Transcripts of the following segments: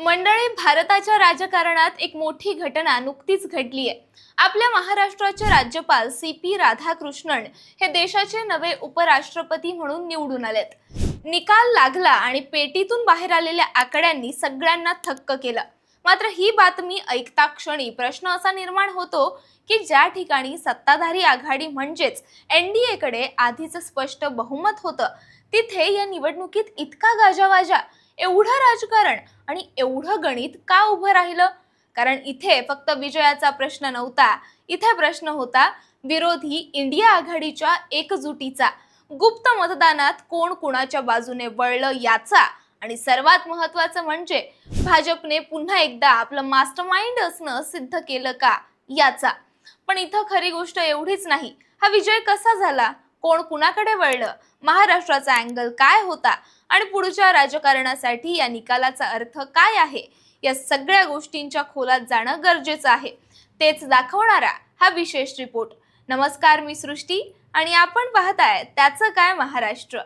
मंडळी भारताच्या राजकारणात एक मोठी घटना नुकतीच घडली आहे. आपल्या महाराष्ट्राचे राज्यपाल सी पी राधाकृष्णन हे देशाचे नवे उपराष्ट्रपती म्हणून निवडून आलेत. निकाल लागला आणि पेटीतून बाहेर आलेल्या आकड्यांनी सगळ्यांना थक्क केलं. मात्र ही बातमी ऐकता क्षणी प्रश्न असा निर्माण होतो की ज्या ठिकाणी सत्ताधारी आघाडी म्हणजेच एन डी एकडे आधीच स्पष्ट बहुमत होतं तिथे या निवडणुकीत इतका गाजावाजा एवढं राजकारण आणि एवढं गणित का उभं राहिलं? कारण इथे फक्त विजयाचा प्रश्न नव्हता. इथे प्रश्न होता विरोधी इंडिया आघाडीच्या एकजुटीचा. गुप्त मतदानात कोण कुणाच्या बाजूने वळलं याचा? आणि सर्वात महत्वाचं म्हणजे भाजपने पुन्हा एकदा आपलं मास्टर माइंड असणं सिद्ध केलं का? याचा. पण इथं खरी गोष्ट एवढीच नाही. हा विजय कसा झाला? कोण कुणाकडे वळलं? महाराष्ट्राचा अँगल काय होता? आणि पुढच्या राजकारणासाठी या निकालाचा अर्थ काय आहे? या सगळ्या गोष्टींच्या खोलात जाणं गरजेचं आहे. तेच दाखवणारा हा विशेष रिपोर्ट नमस्कार मी सृष्टी आणि आपण पाहताय त्याचं काय महाराष्ट्र.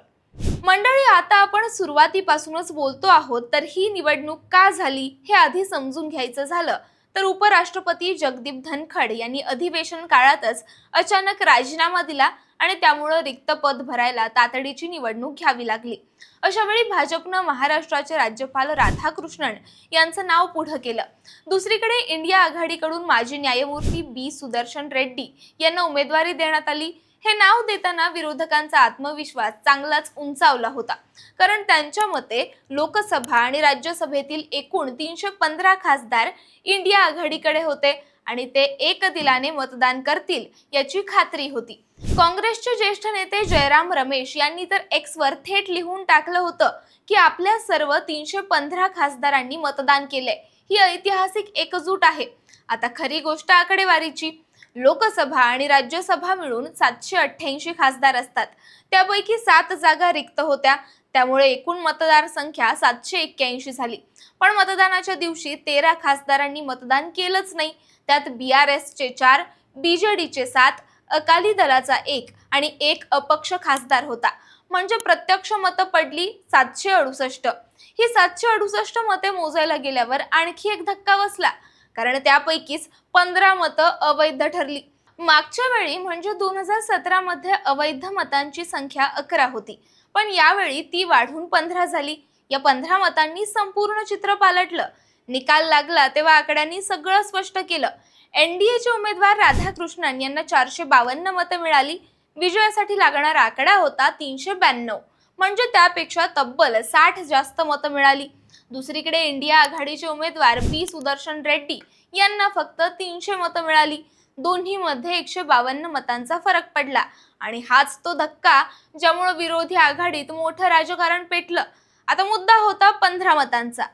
मंडळी आता आपण सुरुवातीपासूनच बोलतो आहोत तर ही निवडणूक का झाली हे आधी समजून घ्यायचं झालं. तर उपराष्ट्रपती जगदीप धनखड यांनी अधिवेशन काळातच अचानक राजीनामा दिला आणि त्यामुळं रिक्त पद भरायला तातडीची निवडणूक घ्यावी लागली. अशा वेळी भाजपनं महाराष्ट्राचे राज्यपाल राधाकृष्णन यांचं नाव पुढं केलं. दुसरीकडे इंडिया आघाडीकडून माजी न्यायमूर्ती बी. सुदर्शन रेड्डी यांना उमेदवारी देण्यात आली. हे नाव देताना विरोधकांचा आत्मविश्वास चांगलाच उंचावला होता. कारण त्यांच्या मते लोकसभा आणि राज्यसभेतील एकूण तीनशे पंधरा खासदार इंडिया आघाडीकडे होते आणि ते एक दिलाने मतदान करतील याची खात्री होती. काँग्रेसचे ज्येष्ठ नेते जयराम रमेश यांनी तर एक्सवर थेट लिहून टाकलं होतं की आपल्या सर्व तीनशे पंधरा खासदारांनी मतदान केलंय. ही ऐतिहासिक एकजूट आहे. आता खरी गोष्ट आकडेवारीची. लोकसभा आणि राज्यसभा मिळून सातशे अठ्ठ्याऐंशी खासदार असतात. त्यापैकी सात जागा रिक्त होत्या. त्यामुळे एकूण मतदारसंख्या सातशे एक्क्याऐंशी झाली. पण मतदानाच्या दिवशी तेरा खासदारांनी मतदान केलंच नाही. त्यात बी आर एसचे चार बी जे डीचे सात अकाली दलाचा एक आणि एक अपक्ष खासदार होता. म्हणजे प्रत्यक्ष मतं पडली सातशे अडुसष्ट. ही सातशे अडुसष्ट मते मोजायला गेल्यावर आणखी एक धक्का बसला. कारण त्यापैकीच पंधरा मतं अवैध ठरली. मागच्या वेळी म्हणजे दोन हजार सतरामध्ये अवैध मतांची संख्या अकरा होती. पण यावेळी ती वाढून पंधरा झाली. या पंधरा मतांनी संपूर्ण चित्र पालटलं. निकाल लागला तेव्हा आकड्यांनी सगळं स्पष्ट केलं. एनडीएचे उमेदवार राधाकृष्णन यांना चारशे बावन्न मतं मिळाली. विजयासाठी लागणारा आकडा होता तीनशे ब्याण्णव. म्हणजे त्यापेक्षा तब्बल साठ जास्त मतं मिळाली. दुसरीकडे इंडिया आघाडीचे उमेदवार बी सुदर्शन रेड्डी यांना फक्त तीनशे मतं मिळाली. दोन्हीमध्ये एकशे बावन्न मतांचा फरक पडला. आणि हाच तो धक्का ज्यामुळे विरोधी आघाडीत मोठं राजकारण पेटलं. आता मुद्दा होता पंधरा मतांचा.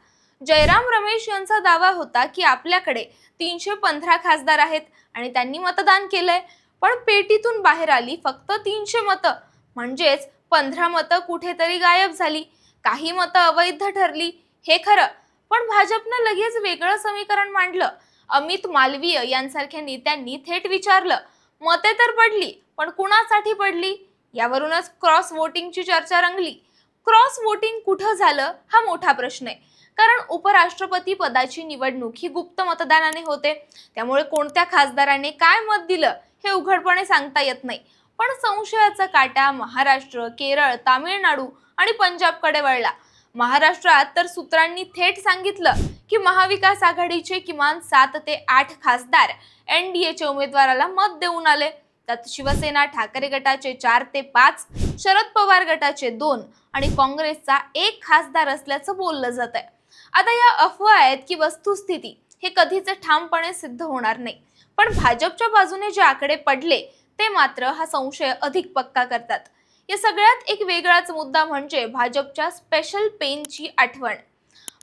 जयराम रमेश यांचा दावा होता की आपल्याकडे तीनशे पंधरा खासदार आहेत आणि त्यांनी मतदान केलंय. पण पेटीतून बाहेर आली फक्त तीनशे मतं. म्हणजेच पंधरा मतं कुठेतरी गायब झाली. काही मतं अवैध ठरली. हे खरं. पण भाजपनं लगेच वेगळं समीकरण मांडलं. अमित मालवीय यांसारख्या नेत्यांनी थेट विचारलं मते तर पडली पण कुणासाठी पडली? यावरूनच क्रॉस वोटिंगची चर्चा रंगली. क्रॉस वोटिंग कुठं झालं? हा मोठा प्रश्न आहे. कारण उपराष्ट्रपती पदाची निवडणूक ही गुप्त मतदानाने होते. त्यामुळे कोणत्या खासदाराने काय मत दिलं हे उघडपणे सांगता येत नाही. पण संशयाचा काटा महाराष्ट्र केरळ तामिळनाडू आणि पंजाबकडे वळला. महाराष्ट्रात तर सूत्रांनी थेट सांगितलं की महाविकास आघाडीचे किमान सात ते आठ खासदार एन डी एच्या उमेदवाराला मत देऊन आले. त्यात शिवसेना ठाकरे गटाचे चार ते पाच शरद पवार गटाचे दोन आणि काँग्रेसचा एक खासदार असल्याचं बोललं जात आहे आता या अफवा आहेत की वस्तुस्थिती हे कधीच ठामपणे सिद्ध होणार नाही. पण भाजपच्या बाजूने जे आकडे पडले ते मात्र हा संशय अधिक पक्का करतात. या सगळ्यात एक वेगळाच मुद्दा म्हणजे भाजपच्या स्पेशल पेनची आठवण.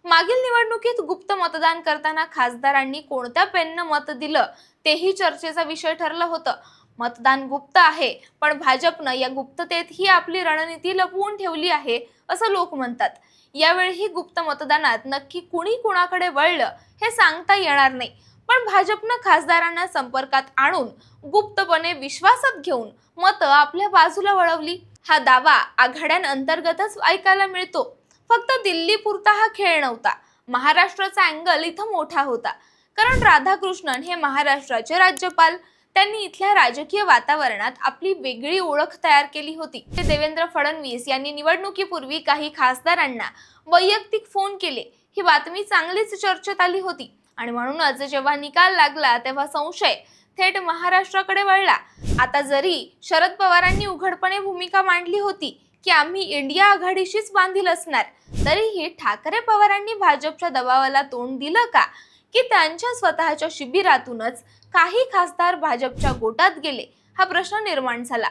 मागील निवडणुकीत गुप्त मतदान करताना खासदारांनी कोणत्या पेननं मत दिलं तेही चर्चेचा विषय ठरलं होतं. मतदान गुप्त आहे. पण भाजपनं या गुप्ततेत ही आपली रणनीती लपवून ठेवली आहे असं लोक म्हणतात. यावेळी गुप्त मतदानात नक्की कुणी कुणाकडे वळलं हे सांगता येणार नाही. पण भाजपनं खासदारांना संपर्कात आणून गुप्तपणे विश्वासात घेऊन मतं आपल्या बाजूला वळवली. हा दावा आघाड्यांअंतर्गतच ऐकायला मिळतो. फक्त दिल्ली पुरता हा खेळ नव्हता. महाराष्ट्राचा अँगल इथं मोठा होता. कारण राधाकृष्णन हे महाराष्ट्राचे राज्यपाल त्यांनी इथल्या राजकीय वातावरणात आपली वेगळी ओळख तयार केली होती. ते देवेंद्र फडणवीस यांनी निवडणुकीपूर्वी काही खासदारांना वैयक्तिक फोन केले. ही बातमी चांगलीच चर्चेत आली होती. आणि म्हणूनच जेव्हा निकाल लागला तेव्हा संशय थेट महाराष्ट्राकडे वळला. आता जरी शरद पवारांनी उघडपणे भूमिका मांडली होती की आम्ही इंडिया आघाडीशीच बांधील असणार तरीही ठाकरे पवारांनी भाजपच्या दबावाला तोंड दिलं का? की त्यांच्या स्वतःच्या शिबिरातूनच काही खासदार भाजपच्या गोटात गेले. हा प्रश्न निर्माण झाला.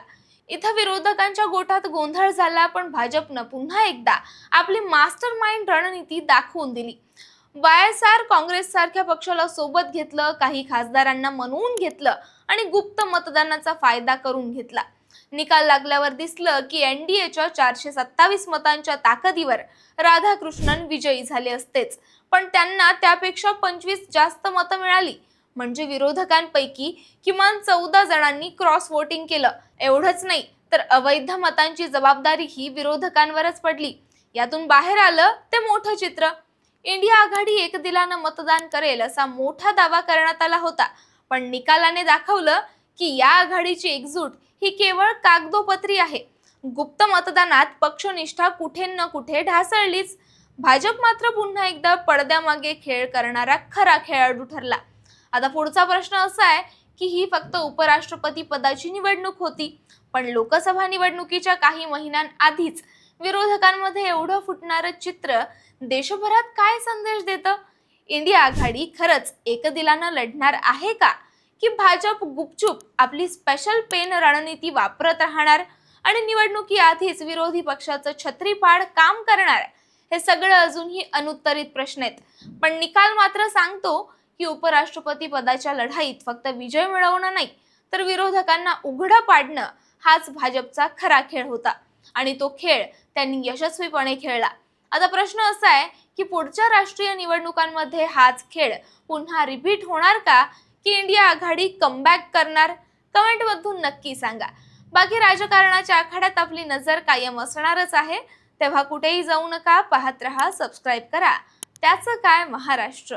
इथं विरोधकांच्या गोटात गोंधळ झाला पण भाजपनं पुन्हा एकदा आपली मास्टर माइंड रणनीती दाखवून दिली. वाय एस आर काँग्रेस सारख्या पक्षाला सोबत घेतलं काही खासदारांना मनवून घेतलं आणि गुप्त मतदानाचा फायदा करून घेतला. निकाल लागल्यावर दिसलं की एनडीएच्या चारशे सत्तावीस मतांच्या ताकदीवर राधाकृष्णन विजयी झाले असतेच. पण त्यांना त्यापेक्षा पंचवीस जास्त मतं मिळाली. म्हणजे विरोधकांपैकी किमान चौदा जणांनी क्रॉस वोटिंग केलं. एवढंच नाही तर अवैध मतांची जबाबदारी ही विरोधकांवरच पडली. यातून बाहेर आलं ते मोठं चित्र. इंडिया आघाडी एक दिलानं मतदान करेल असा मोठा दावा करण्यात आला होता. पण निकालाने दाखवलं की या आघाडीची एकजूट ही केवळ कागदोपत्री आहे. गुप्त मतदानात पक्षनिष्ठा कुठे न कुठे ढासळलीच. भाजप मात्र पुन्हा एकदा पडद्यामागे खेळ करणारा खरा खेळाडू ठरला. आता पुढचा प्रश्न असा आहे की ही फक्त उपराष्ट्रपती पदाची निवडणूक होती पण लोकसभा निवडणुकीच्या काही महिन्यांआधीच विरोधकांमध्ये एवढं फुटणारं चित्र देशभरात काय संदेश देतं? इंडिया आघाडी खरंच एकदिलानं लढणार आहे का? की भाजप गुपचूप आपली स्पेशल पेन रणनीती वापरत राहणार आणि निवडणुकी आधीच विरोधी पक्षाचं छत्रीपाड काम करणार हे सगळं अजूनही अनुत्तरित प्रश्न आहेत. पण निकाल मात्र सांगतो की उपराष्ट्रपती पदाच्या लढाईत फक्त विजय मिळवणं नाही तर विरोधकांना उघडं पाडणं हाच भाजपचा खरा खेळ होता आणि तो खेळ त्यांनी यशस्वीपणे खेळला. आता प्रश्न असा आहे की पुढच्या राष्ट्रीय निवडणुकांमध्ये हाच खेळ पुन्हा रिपीट होणार का? की इंडिया आघाडी कमबॅक करणार? कमेंटमधून नक्की सांगा. बाकी राजकारणाच्या आखाड्यात आपली नजर कायम असणारच आहे. तेव्हा कुठेही जाऊ नका पाहत रहा सबस्क्राईब करा. त्याचं काय महाराष्ट्र?